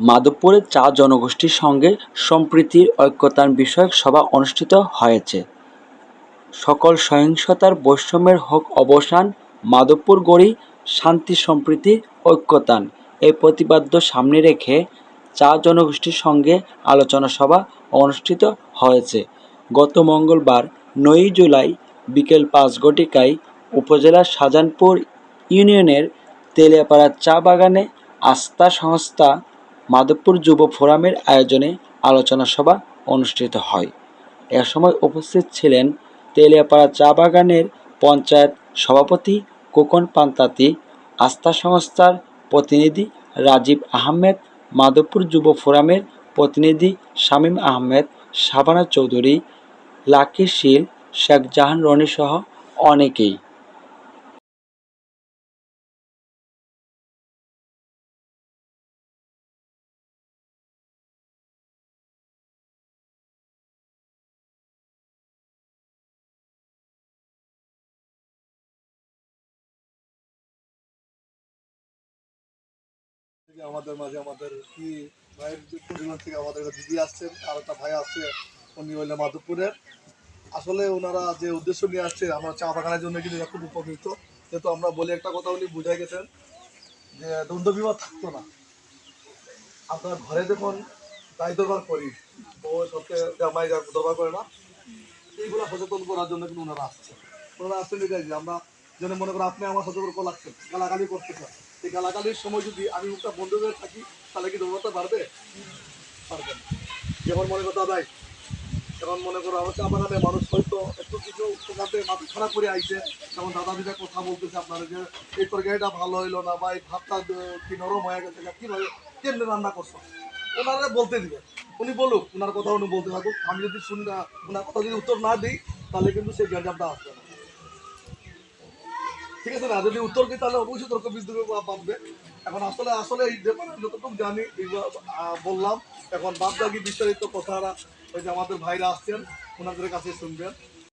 মাধবপুরে চা জনগোষ্ঠীর সঙ্গে সম্প্রীতির ঐক্যতান বিষয়ক সভা অনুষ্ঠিত হয়েছে। সকল সহিংসতার বৈষম্যের হোক অবসান, মাধবপুর গড়ি শান্তি, সম্প্রীতি, ঐক্যতান এই প্রতিপাদ্য সামনে রেখে চা জনগোষ্ঠীর সঙ্গে আলোচনা সভা অনুষ্ঠিত হয়েছে। গত মঙ্গলবার নয়ই জুলাই বিকেল পাঁচ ঘটিকায় উপজেলার শাহজাহানপুর ইউনিয়নের তেলিয়াপাড়া চা বাগানে আস্থা সংস্থা মাধবপুর যুব ফোরামের আয়োজনে আলোচনা সভা অনুষ্ঠিত হয়। এ সময় উপস্থিত ছিলেন তেলিয়াপাড়া চা বাগানের পঞ্চায়েত সভাপতি, কোকন পান্তাতি, আস্থা সংস্থার প্রতিনিধি রাজীব আহমেদ, মাধবপুর যুব ফোরামের প্রতিনিধি শামীম আহমেদ, শাবানা চৌধুরী, লাকি শীল, শেখ জাহান রনি সহ অনেকেই। আমাদের মাঝে আমাদের কি ভাইয়ের পরিবার থেকে আমাদের দিদি আসছেন আর একটা ভাই আসছে, উনি হইলে মাধবপুরের। আসলে ওনারা যে উদ্দেশ্য নিয়ে আসছে, আমরা চা বাগানের জন্য কিন্তু খুব উপকৃত। যেহেতু আমরা বলে একটা কথা, উনি বুঝাই গেছেন যে দ্বন্দ্ব বিবাদ থাকতো না। আপনার ঘরে যখন দায় দরবার করি, ও সবকে জামাই দরবার করে না, এইগুলো সচেতন করার জন্য কিন্তু ওনারা আসছে। ওনারা আসছেন এটাই যে আমরা যেন মনে করেন আপনি আমার সচেতন করা লাগছেন গালাগালি করতেছেন এই গালাগালির সময় যদি আমি মুখটা বন্ধ করে থাকি, তাহলে কি দৌড়াতে বাড়বে? পারবে যেমন মনে করতে ভাই যেমন মনে করো, আমার চা মানুষ হয়তো একটু কিছু ওখানে মাথা খারাপ করে আইছে। যেমন দাদা দিদা কথা বলতেছে আপনারা যে, এই তরকারিটা ভালো হইল না বা এই ভাতটা কি নরম হয়ে গেছে কীভাবে, কেমনে রান্না করছ? ওনারা বলতে দিবে। উনি বলুক ওনার কথা উনি বলতে থাকুক। আমি যদি শুনি ওনার কথা যদি উত্তর না দিই, তাহলে কিন্তু সেই গ্যাঞ্জামটা আসবে না। ঠিক আছে না? যদি উত্তর দিই তাহলে অবশ্যই তর্ক বিদ্যুৎ পাবে এখন আসলে আসলে এই ব্যাপারে যতটুকু জানি বললাম। এখন বাদ বাকি বিস্তারিত কথারা ওই যে আমাদের ভাইরা আসছেন, ওনাদের কাছে শুনবেন।